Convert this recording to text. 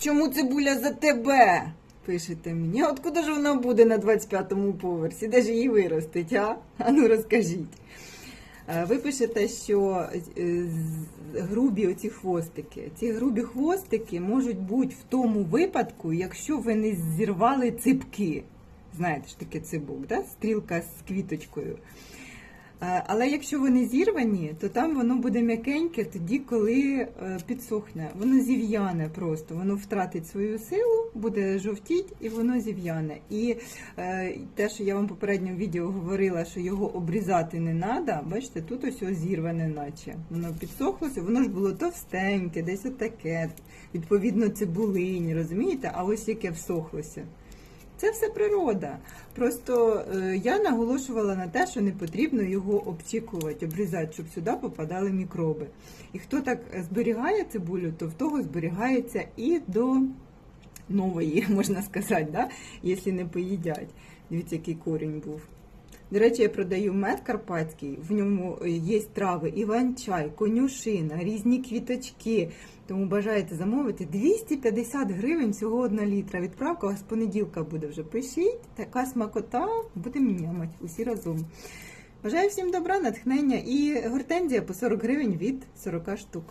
Чому цибуля за тебе? Пишете мені. От куди ж вона буде на 25-му поверсі? Де ж її виростить, а? А ну розкажіть. Е, Ви пишете, що е, грубі оці хвостики. Ці грубі хвостики можуть бути в тому випадку, якщо ви не зірвали ципки. Знаєте ж таке цибок, да? стрілка з квіточкою. Е, Але якщо вони зірвані, то там воно буде м'якеньке тоді, коли е, підсохне. Воно зів'яне просто, воно втратить свою силу, буде жовтіть і воно зів'яне. І е, те, що я вам в попередньому відео говорила, що його обрізати не треба, бачите, тут ось зірване, наче. Воно підсохлося, воно ж було товстеньке, десь отаке, відповідно, цибулині, розумієте? А ось яке всохлося. Це все природа. Просто е, я наголошувала на те, що не потрібно його обчікувати, обрізати, щоб сюди попадали мікроби. І хто так зберігає цибулю, то в того зберігається і до нової, можна сказати, да? якщо не поїдять. Дивіться, який корінь був. До речі, я продаю мед карпатський, в ньому є трави, іван-чай, конюшина, різні квіточки. Тому бажаєте замовити 250 гривень всього 1 літра. Відправка з понеділка буде вже. Пишіть, така смакота, будемо нямати усі разом. Бажаю всім добра, натхнення і гортензія по 40 гривень від 40 штук.